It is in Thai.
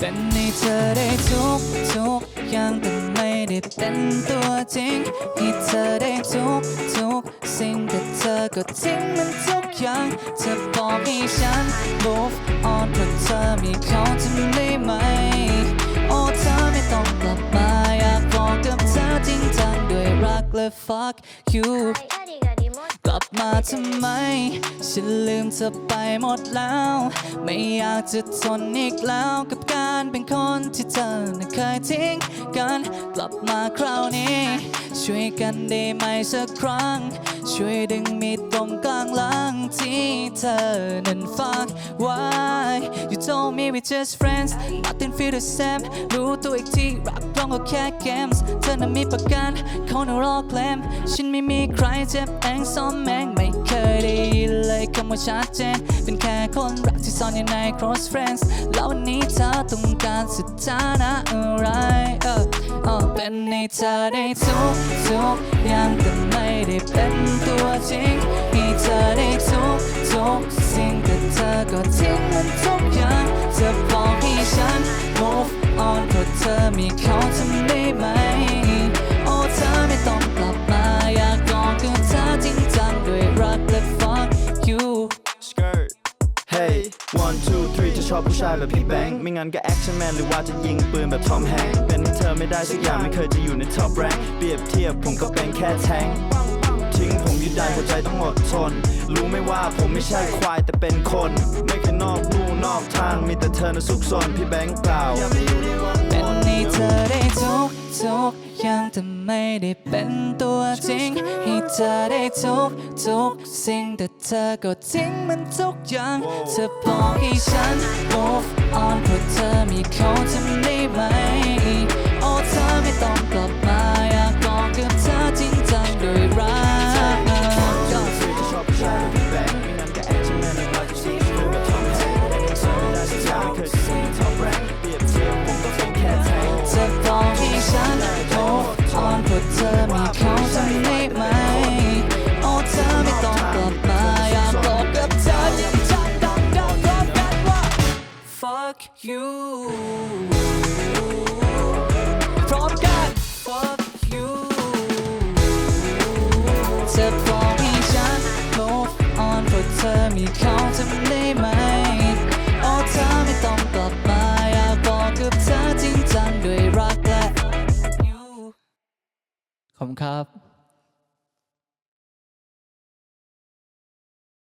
เธอได้ทุกทุกอย่างแต่ไม่ได้เป็นตัวจริงให้เธอได้ทุกทุกสิ่งแต่เธอก็ทิ้งมันทุกอย่างเธอบอกให้ฉัน move on เพราะเธอมีเขาทำได้ไหม โอ้เธอไม่ต้องกลับมาอยากบอกกับเธอจริงจังด้วยรักและ fuck you ลับมาทำไม ฉันลืมเธอไปหมดแล้ว ไม่อยากจะทนอีกแล้วกับการเป็นคนที่เธอเคยทิ้งกัน กลับมาคราวนี้ ช่วยกันได้ไหมสักครั้ง ช่วยดึงมีดตรงกลางหลังที่เธอนั้นฝากไว้ we just friends nothing feel the same รู้ตัวอีกทีรักเราก็แค่ games เธอนั้นมีประกันเขาน่ารอแกลมฉันไม่มีใครเจ็บเองซ้อมแมงไม่เคยได้ยินเลยคำว่าชัดเจน เป็นแค่คนรักที่ซ่อนอยู่ใน close friends แล้ววันนี้เธอต้องการสถานะอะไรเออเออเป็นให้เธอได้ทุกทุกอย่างแต่ไม่ได้เป็นตัวจริงให้เธอได้ทุกทุกสิ่งแต่เธอก็ทิ้งมันทุกอย่าง ธอบอกให้ฉัน move on เพราะเธอมีเขาทำได้ไหม โอ้เธอไม่ต้องกลับมา อยากกอดกับเธอจริงจังด้วยรักและ fuck you skirt Hey one two three จะชอบผู้ชายแบบพี่แบงค์ไม่งั้นก็ action man หรือว่าจะยิงปืนแบบทอมแฮงค์เป็นให้เธอไม่ได้สักอย่างไม่เคยจะอยู่ใน top rank เปรียบเทียบผมก็เป็นแค่แทง ค์ทิ้งผมอยู่ได้หัวใจต้องอดทน รู้ไหม่ว่าผมไม่ใช่ควายแต่เป็นคน ไม่เคยนอกลู่นอกทางมีแต่เธอนะซุกซนพี่แบงค์เปล่าเป็นให้เธอได้ทุกทุกอย่างแต่ไม่ได้เป็นตัวจริง ให้เธอได้ทุกทุกสิ่งแต่เธอก็ทิ้งมันทุกอย่าง เธอบอกให้ฉัน move on เพราะเธอมีเขาทำได้ไหม งค์เป็นให้เธอไม่ได้สักอย่างเคยจะอยู่ใน top rank เปรียบเทียบผมก็เป็นแค่แทงค์เธอกให้ฉัน move on เพราะเธอมีเขาทำได้ไหม โอ้เธอไม่ต้องกลับมาอยากบอกกับเธอจริงจังดังดังพร้อมกันว่า fuck you ขอบคุณครับ